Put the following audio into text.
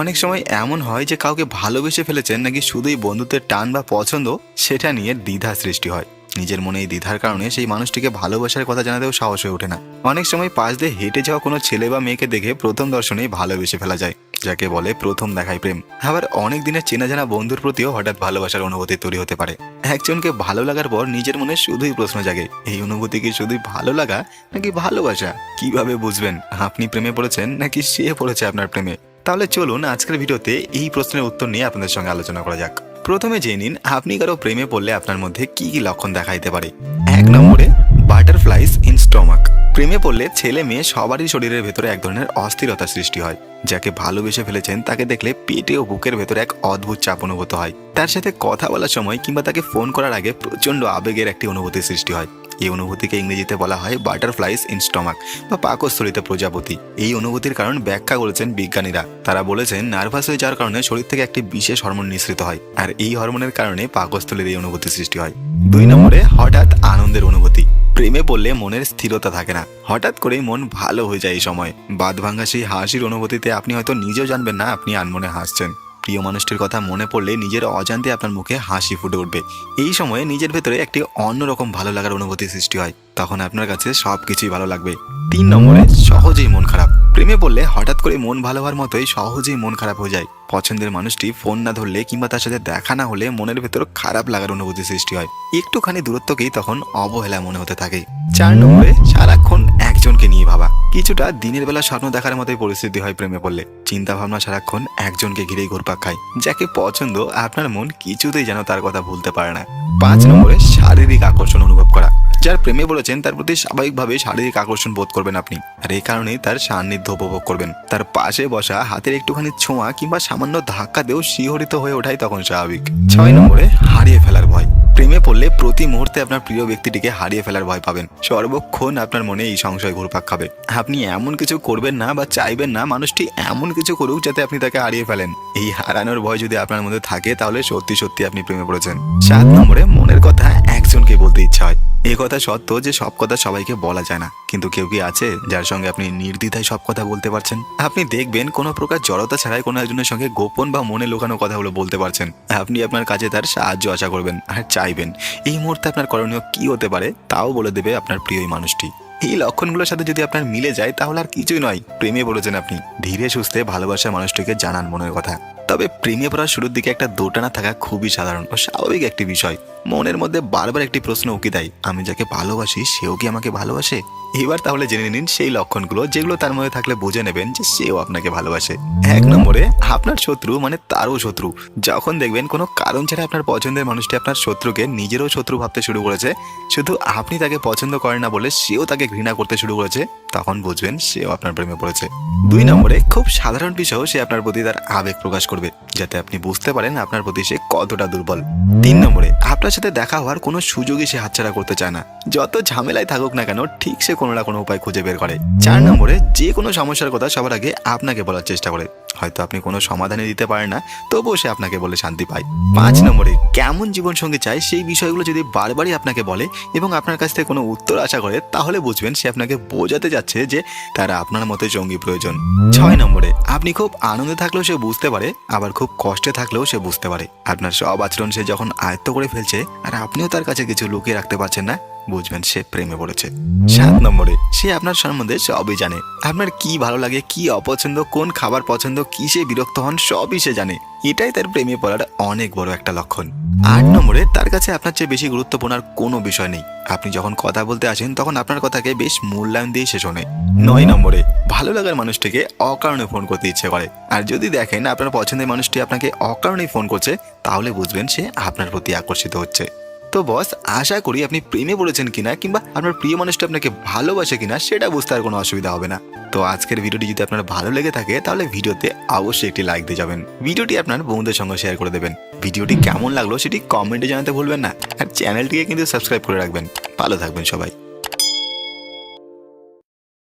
অনেক সময় এমন হয় যে কাউকে ভালোবেসে ফেলেছেন নাকি শুধুই বন্ধুত্বের টান বা পছন্দ, সেটা নিয়ে দ্বিধা সৃষ্টি হয়। নিজের মনে এই দ্বিধার কারণে সেই মানুষটিকে ভালোবাসার কথা জানাতেও সাহস হয়ে ওঠে না। অনেক সময় পাশ দিয়ে হেঁটে যাওয়া কোনো ছেলে বা মেয়েকে দেখে প্রথম দর্শনেই ভালোবেসে ফেলা যায়, যাকে বলে প্রথম দেখায় প্রেম। আবার অনেক দিনের চেনা জানা বন্ধুর প্রতিও হঠাৎ ভালোবাসার অনুভূতি তৈরি হতে পারে। একজনকে ভালো লাগার পর নিজের মনে শুধুই প্রশ্ন জাগে, এই অনুভূতি কি শুধুই ভালো লাগা নাকি ভালোবাসা? কীভাবে বুঝবেন? আপনি প্রেমে পড়েছেন নাকি সে পড়েছে আপনার প্রেমে? তাহলে চলুন আজকের ভিডিওতে এই প্রশ্নের উত্তর নিয়ে আপনাদের সঙ্গে আলোচনা করা যাক। প্রথমে জেনে নিন, আপনি কারও প্রেমে পড়লে আপনার মধ্যে কি কি লক্ষণ দেখা দিতে পারে? এক নম্বরে বাটারফ্লাইস ইন স্টমাক প্রেমে পড়লে ছেলে মেয়ে সবারই শরীরের ভেতরে এক ধরনের অস্থিরতা সৃষ্টি হয়। যাকে ভালোবেসে ফেলেছেন, তাকে দেখলে পেটে ও বুকের ভেতরে এক অদ্ভুত চাপ অনুভূত হয়। তার সাথে কথা বলার সময় কিংবা তাকে ফোন করার আগে প্রচণ্ড আবেগের একটি অনুভূতি সৃষ্টি হয়। এই অনুভূতিকে ইংরেজিতে বলা হয় বাটারফ্লাইস ইন স্টমাক বা পাকস্থলিত প্রজাপতি। এই অনুভূতির কারণ ব্যাখ্যা করেছেন বিজ্ঞানীরা। তারা বলেছেন, নার্ভাস হয়ে যাওয়ার কারণে শরীর থেকে একটি বিশেষ হরমোন নিঃসৃত হয়, আর এই হরমোনের কারণে পাকস্থলীর এই অনুভূতি সৃষ্টি হয়। দুই নম্বরে, হঠাৎ আনন্দের অনুভূতি। প্রেমে পড়লে মনের স্থিরতা থাকে না। হঠাৎ করেই মন ভালো হয়ে যায় এই সময়। বাদ ভাঙ্গা সেই হাসির অনুভূতিতে আপনি হয়তো নিজেও জানবেন না, আপনি আনমনে হাসছেন। প্রিয় মানুষটির কথা মনে পড়লে নিজের অজান্তে আপনার মুখে হাসি ফুটে উঠবে। এই সময়ে নিজের ভেতরে একটি অন্যরকম ভালো লাগার অনুভূতি সৃষ্টি হয়। তখন আপনার কাছে সব কিছুই ভালো লাগবে। তিন নম্বরে, সহজেই মন খারাপ। প্রেমে পড়লে হঠাৎ করে মন ভালো হওয়ার মতোই সহজেই মন খারাপ হয়ে যায়। পছন্দের মানুষটি ফোন না ধরলে কিংবা তার সাথে দেখা না হলে মনের ভেতর খারাপ লাগার অনুভূতি সৃষ্টি হয়। একটুখানি দূরত্বকেই তখন অবহেলা মনে হতে থাকে। চার নম্বরে, সারাক্ষণ একজনকে নিয়ে ভাবা। কিছুটা দিনের বেলা স্বপ্ন দেখার মতোই পরিস্থিতি হয় প্রেমে পড়লে। চিন্তা ভাবনা সারাক্ষণ একজনকে ঘিরেই ঘুরপাক খায়, যাকে পছন্দ আপনার মন কিছুতেই যেন তার কথা ভুলতে পারে না। পাঁচ নম্বরে শারীরিক আকর্ষণ অনুভব করা। যার প্রেমে বলেছেন তার প্রতি স্বাভাবিকভাবে শারীরিক আকর্ষণ বোধ করবেন আপনি। আর এই কারণে তার সান্নিধ্য উপভোগ করবেন। তার পাশে বসা, হাতের একটুখানি ছোঁয়া কিংবা সামান্য ধাক্কা ধাক্কাতেও শিহরিত হয়ে ওঠাই তখন স্বাভাবিক। ছয় নম্বরে হারিয়ে ফেলার ভয়। প্রেমে পড়লে প্রতি মুহূর্তে আপনার প্রিয় ব্যক্তিটিকে হারিয়ে ফেলার ভয় পাবেন। সর্বক্ষণ আপনার মনে এই সংশয় ঘুরপাক খাবে। আপনি এমন কিছু করবেন না বা চাইবেন না, মানুষটি এমন কিছু করুক যাতে আপনি তাকে হারিয়ে ফেলেন। এই হারানোর ভয় যদি আপনার মধ্যে থাকে, তাহলে সত্যি সত্যি আপনি প্রেমে পড়েছেন। সাত নম্বরে মনের কথা একজনকে বলতে ইচ্ছা হয়। এই কথা সত্য যে সব কথা সবাইকে বলা যায় না। কিন্তু কেউ কি আছে যার সঙ্গে আপনি নির্দ্বিধায় সব কথা বলতে পারছেন? আপনি দেখবেন কোনো প্রকার জড়তা ছাড়াই কোনো একজনের সঙ্গে গোপন বা মনে লুকানো কথাগুলো বলতে পারছেন। আপনি আপনার কাছে তার সাহায্য আশা করবেন আর চাইবেন। এই মুহূর্তে আপনার করণীয় কি হতে পারে তাও বলে দেবে আপনার প্রিয় মানুষটি। এই লক্ষণগুলোর সাথে যদি আপনার মিলে যায় তাহলে আর কিছুই নয়। প্রেমে বলেছেন আপনি। ধীরে সুস্থে ভালোবাসার মানুষটিকে জানান মনের কথা। তবে প্রেমে পড়ার শুরুর দিকে একটা দোটানা থাকা খুবই সাধারণ ও স্বাভাবিক একটি বিষয়। মনের মধ্যে বারবার একটি প্রশ্ন উকি দেয়, আমি যাকে ভালোবাসি, সেও কি আমাকে ভালোবাসে? এবার তাহলে জেনে নিন সেই লক্ষণগুলো যেগুলো তার মধ্যে থাকলে বুঝে নেবেন যে সেও আপনাকে ভালোবাসে। এক নম্বরে, আপনার শত্রু মানে তারও শত্রু। যখন দেখবেন কোনো কারণ ছাড়া আপনার পছন্দের মানুষটি আপনার শত্রুকে নিজেরও শত্রু ভাবতে শুরু করেছে, শুধু আপনি তাকে পছন্দ করেন না বলে সেও তাকে ঘৃণা করতে শুরু করেছে, তখন বুঝবেন সেও আপনার প্রেমে পড়েছে। দুই নম্বরে, খুব সাধারণ বিষয়েও সে আপনার প্রতি তার আবেগ প্রকাশ করবে, যাতে আপনি বুঝতে পারেন আপনার প্রতি সে কতটা দুর্বল। তিন নম্বরে, আপনার সাথে দেখা হওয়ার কোনো সুযোগই সে হাতছাড়া করতে চায় না। যত ঝামেলায় থাকুক না কেন, ঠিক সে কোনো না কোনো উপায় খুঁজে বের করে। চার নম্বরে, যে কোনো সমস্যার কথা সবার আগে আপনাকে বলার চেষ্টা করে। হয়তো আপনি কোনো সমাধানে দিতে পারেন না, তবুও সে আপনাকে বলে শান্তি পায়। পাঁচ নম্বরে, কেমন জীবনসঙ্গী চায় সেই বিষয়গুলো যদি বারবারই আপনাকে বলে এবং আপনার কাছ থেকে কোনো উত্তর আশা করে, তাহলে বুঝবেন সে আপনাকে বোঝাতে যাচ্ছে যে তারা আপনার মতো জঙ্গি প্রয়োজন। ছয় নম্বরে, আপনি খুব আনন্দে থাকলেও সে বুঝতে পারে, আবার খুব কষ্টে থাকলেও সে বুঝতে পারে। আপনার সব আচরণ সে যখন আয়ত্ত করে ফেলছে, আর আপনিও তার কাছে কিছু লুকিয়ে রাখতে পারছেন না বুঝবেন, সে প্রেমে পড়েছে। সাত নম্বরে, সে আপনার সম্বন্ধে সবই জানে আপনার কি ভালো লাগে, কি অপছন্দ, কোন খাবার পছন্দ, কিসে বিরক্ত হন, সবই সে জানে। এটাই তার প্রেমে পড়ার অনেক বড় একটা লক্ষণ। আট নম্বরে, তার কাছে আপনার চেয়ে বেশি গুরুত্বপূর্ণ আর কোনো বিষয় নেই। আপনি যখন কথা বলতে আসেন, তখন আপনার কথাকে বেশ মূল্যায়ন দিয়ে শেষ শোনে। নয় নম্বরে, ভালো লাগার মানুষটিকে অকারণে ফোন করতে ইচ্ছে করে। আর যদি দেখেন, আপনার পছন্দের মানুষটি আপনাকে অকারণেই ফোন করছে, তাহলে বুঝবেন সে আপনার প্রতি আকর্ষিত হচ্ছে। তো বস আশা করি আপনি প্রেমে পড়েছেন কিনা কিংবা আপনার প্রিয় মানুষটা আপনাকে ভালোবাসে কিনা সেটা বুঝতে আর কোনো অসুবিধা হবে না। তো আজকের ভিডিওটি যদি আপনার ভালো লেগে থাকে, তাহলে ভিডিওতে অবশ্যই একটি লাইক দিয়ে যাবেন। ভিডিওটি আপনার বন্ধুদের সঙ্গে শেয়ার করে দেবেন। ভিডিওটি কেমন লাগল সেটি কমেন্টে জানাতে ভুলবেন না। আর চ্যানেলটিকে কিন্তু সাবস্ক্রাইব করে রাখবেন। ভালো থাকবেন সবাই।